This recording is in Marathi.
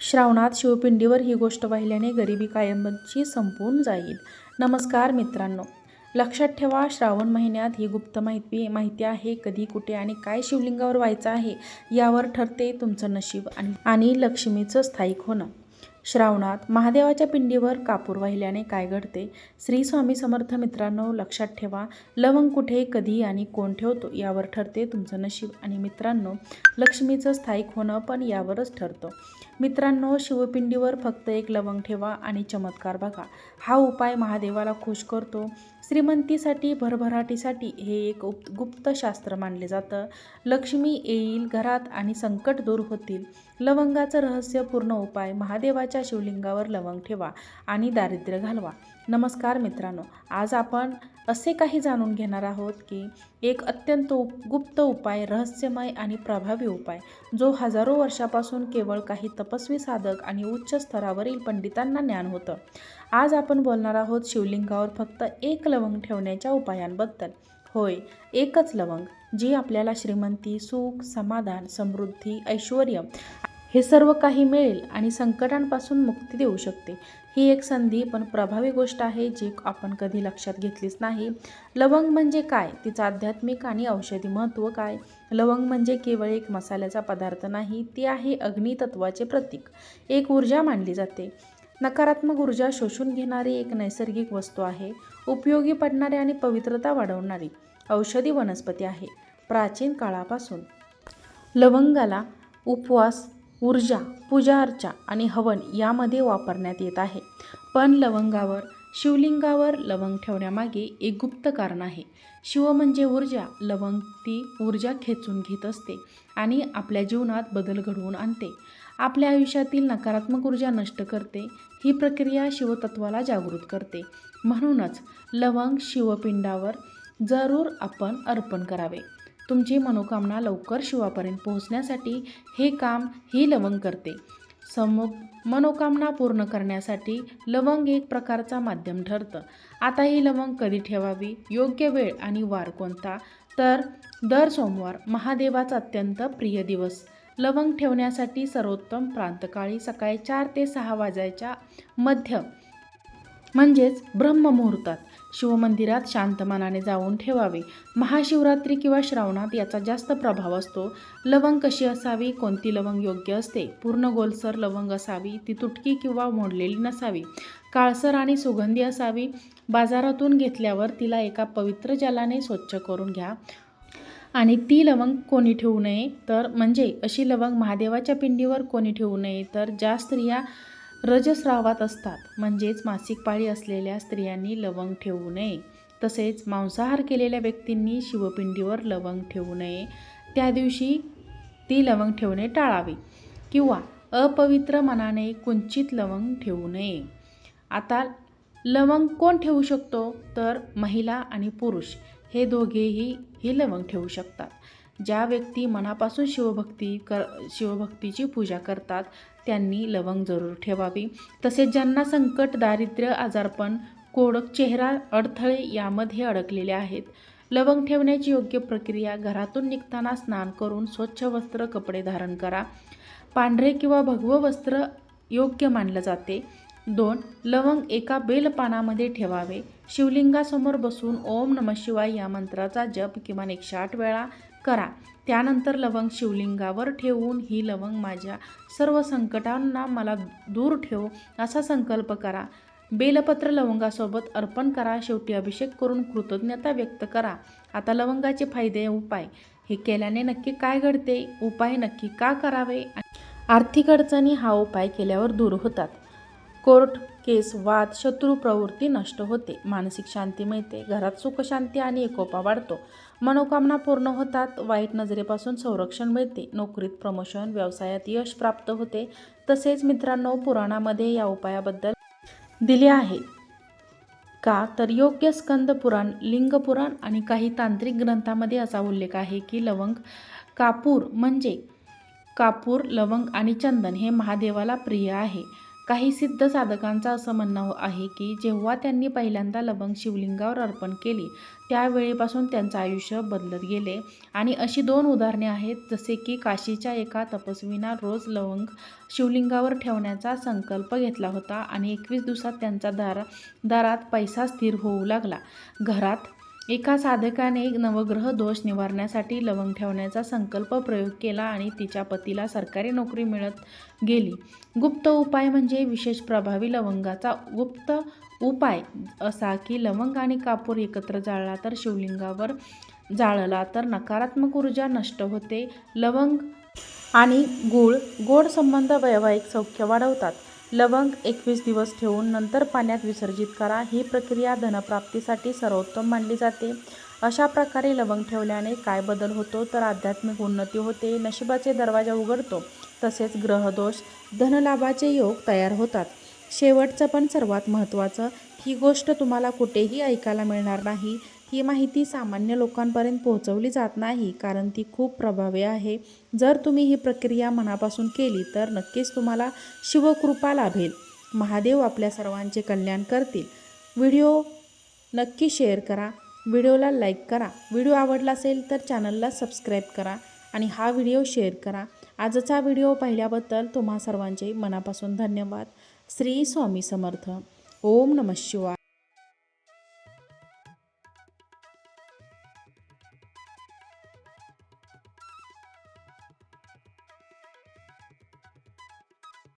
श्रावणात शिवपिंडीवर ही गोष्ट वाहिल्याने गरिबी कायमची संपून जाईल. नमस्कार मित्रांनो. लक्षात ठेवा श्रावण महिन्यात ही गुप्त माहिती माहिती आहे कधी कुठे आणि काय शिवलिंगावर व्हायचं आहे यावर ठरते तुमचं नशीब आणि आणि लक्ष्मीचं स्थायिक होणं. श्रावणात महादेवाच्या पिंडीवर कापूर वाहिल्याने काय घडते? श्री स्वामी समर्थ मित्रांनो लक्षात ठेवा लवंग कुठे कधी आणि कोण ठेवतो यावर ठरते तुमचं नशीब. आणि मित्रांनो लक्ष्मीचं स्थायिक होणं पण यावरच ठरतं. मित्रांनो शिवपिंडीवर फक्त एक लवंग ठेवा आणि चमत्कार बघा. हा उपाय महादेवाला खुश करतो. श्रीमंतीसाठी भरभराटीसाठी हे एक उप गुप्त शास्त्र मानले जातं. लक्ष्मी येईल घरात आणि संकट दूर होतील. लवंगाचं रहस्यपूर्ण उपाय महादेवाच्या शिवलिंगावर लवंग ठेवा आणि दारिद्र्य घालवा. नमस्कार मित्रांनो आज आपण असे काही जाणून घेणार आहोत की एक अत्यंत उप गुप्त उपाय रहस्यमय आणि प्रभावी उपाय जो हजारो वर्षापासून केवळ काही तपस्वी साधक आणि उच्च स्तरावरील पंडितांना ज्ञान होतं. आज आपण बोलणार आहोत शिवलिंगावर फक्त एक लवंग ठेवण्याच्या उपायांबद्दल. होय एकच लवंग जी आपल्याला श्रीमंती सुख समाधान समृद्धी ऐश्वर हे सर्व काही मिळेल आणि संकटांपासून मुक्ती देऊ शकते. ही एक संधी पण प्रभावी गोष्ट आहे जी आपण कधी लक्षात घेतलीच नाही. लवंग म्हणजे काय? तिचं आध्यात्मिक आणि औषधी महत्त्व काय? लवंग म्हणजे केवळ एक मसाल्याचा पदार्थ नाही ती आहे अग्नितत्वाचे प्रतीक. एक ऊर्जा मानली जाते. नकारात्मक ऊर्जा शोषून घेणारी एक नैसर्गिक वस्तू आहे उपयोगी पडणारी आणि पवित्रता वाढवणारी. औषधी वनस्पती आहे प्राचीन काळापासून. लवंगाला उपवास ऊर्जा पूजा अर्चा आणि हवन यामध्ये वापरण्यात येत आहे. पण लवंगावर शिवलिंगावर लवंग ठेवण्यामागे एक गुप्त कारण आहे. शिव म्हणजे ऊर्जा लवंग ती ऊर्जा खेचून घेत असते आणि आपल्या जीवनात बदल घडवून आणते. आपल्या आयुष्यातील नकारात्मक ऊर्जा नष्ट करते ही प्रक्रिया शिवतत्वाला जागृत करते. म्हणूनच लवंग शिवपिंडावर जरूर आपण अर्पण करावे. तुमची मनोकामना लवकर शिवापर्यंत पोहोचण्यासाठी हे काम ही लवंग करते. समोग मनोकामना पूर्ण करण्यासाठी लवंग एक प्रकारचा माध्यम ठरतं. आता ही लवंग कधी ठेवावी? योग्य वेळ आणि वार कोणता? तर दर सोमवार महादेवाचा अत्यंत प्रिय दिवस. लवंग ठेवण्यासाठी सर्वोत्तम प्रांतकाळी सकाळी चार ते सहा वाजायच्या मध्य म्हणजेच ब्रह्ममुहूर्तात. शिवमंदिरात शांत मनाने जाऊन ठेवावे. महाशिवरात्री किंवा श्रावणात याचा जास्त प्रभाव असतो. लवंग कशी असावी? कोणती लवंग योग्य असते? पूर्ण गोलसर लवंग असावी ती तुटकी किंवा मोडलेली नसावी. काळसर आणि सुगंधी असावी. बाजारातून घेतल्यावर तिला एका पवित्र जलाने स्वच्छ करून घ्या. आणि ती लवंग कोणी ठेवू नये? तर म्हणजे अशी लवंग महादेवाच्या पिंडीवर कोणी ठेवू नये? तर ज्या स्त्रिया रजस्रावात असतात. म्हणजेच मासिक पाळी असलेल्या स्त्रियांनी लवंग ठेवू नये. तसेच मांसाहार केलेल्या व्यक्तींनी शिवपिंडीवर लवंग ठेवू नये. त्या दिवशी ती लवंग ठेवणे टाळावे. किंवा अपवित्र मनाने कुंचित लवंग ठेवू नये. आता लवंग कोण ठेवू शकतो? तर महिला आणि पुरुष. हे दोघेही ही लवंग ठेवू शकतात. ज्या व्यक्ती मनापासून शिवभक्ती कर शिवभक्तीची पूजा करतात त्यांनी लवंग जरूर ठेवावी. तसेच ज्यांना संकट दारिद्र्य आजारपण कोडक चेहरा अडथळे यामध्ये अडकलेले आहेत लवंग ठेवण्याची योग्य प्रक्रिया घरातून निघताना स्नान करून स्वच्छ वस्त्र कपडे धारण करा. पांढरे किंवा भगवं वस्त्र योग्य मानलं जाते. दोन लवंग एका बेलपानामध्ये ठेवावे. शिवलिंगासमोर बसून ओम नम शिवाय या मंत्राचा जप किमान एकशे आठ वेळा करा. त्यानंतर लवंग शिवलिंगावर ठेवून ही लवंग माझ्या सर्व संकटांना मला दूर ठेव असा संकल्प करा. बेलपत्र लवंगासोबत अर्पण करा. शेवटी अभिषेक करून कृतज्ञता व्यक्त करा. आता लवंगाचे फायदे उपाय. हे केल्याने नक्की काय घडते? उपाय नक्की का करावे? आर्थिक अडचणी हा उपाय केल्यावर दूर होतात. कोर्ट केस वाद शत्रू प्रवृत्ती नष्ट होते. मानसिक शांती मिळते. घरात सुखशांती आणि एकोपा वाढतो. मनोकामना पूर्ण होतात. वाईट नजरेपासून संरक्षण मिळते. नोकरीत प्रमोशन व्यवसायात यश प्राप्त होते. तसेच मित्रांनो पुराणामध्ये या उपायाबद्दल दिले आहे. का? तर योग्य स्कंद पुराण लिंग पुराण आणि काही तांत्रिक ग्रंथामध्ये असा उल्लेख आहे की लवंग कापूर म्हणजे कापूर लवंग आणि चंदन हे महादेवाला प्रिय आहे. काही सिद्ध साधकांचं असं म्हणणं आहे की जेव्हा त्यांनी पहिल्यांदा लवंग शिवलिंगावर अर्पण केली त्यावेळेपासून त्यांचं आयुष्य बदलत गेले. आणि अशी दोन उदाहरणे आहेत जसे की काशीच्या एका तपस्वीना रोज लवंग शिवलिंगावर ठेवण्याचा संकल्प घेतला होता आणि एकवीस दिवसात त्यांचा दारा दारात पैसा स्थिर होऊ लागला. घरात एका साधकाने नवग्रह दोष निवारण्यासाठी लवंग ठेवण्याचा संकल्प प्रयोग केला आणि तिच्या पतीला सरकारी नोकरी मिळत गेली. गुप्त उपाय म्हणजे विशेष प्रभावी लवंगाचा गुप्त उपाय असा की लवंग आणि कापूर एकत्र जाळला तर शिवलिंगावर जाळला तर नकारात्मक ऊर्जा नष्ट होते. लवंग आणि गूळ गोड संबंध वैवाहिक सौख्य वाढवतात. लवंग एकवीस दिवस ठेवून नंतर पाण्यात विसर्जित करा. ही प्रक्रिया धनप्राप्तीसाठी सर्वोत्तम मानली जाते. अशा प्रकारे लवंग ठेवल्याने काय बदल होतो तर आध्यात्मिक उन्नती होते. नशिबाचे दरवाजा उघडतो तसेच ग्रहदोष धनलाभाचे योग तयार होतात. शेवटचं पण सर्वात महत्त्वाचं ही गोष्ट तुम्हाला कुठेही ऐकायला मिळणार नाही. ही माहिती सामान्य लोकांपर्यंत पोहोचवली जात नाही कारण ती खूप प्रभावी आहे. जर तुम्ही ही प्रक्रिया मनापासून केली तर नक्कीच तुम्हाला शिवकृपा लाभेल. महादेव आपल्या सर्वांचे कल्याण करतील. व्हिडिओ नक्की शेअर करा. व्हिडिओला लाईक करा. व्हिडिओ आवडला असेल तर चॅनलला सबस्क्राईब करा आणि हा व्हिडिओ शेअर करा. आजचा व्हिडिओ पाहिल्याबद्दल तुम्हा सर्वांचे मनापासून धन्यवाद. श्री स्वामी समर्थ. ओम नमः शिवाय.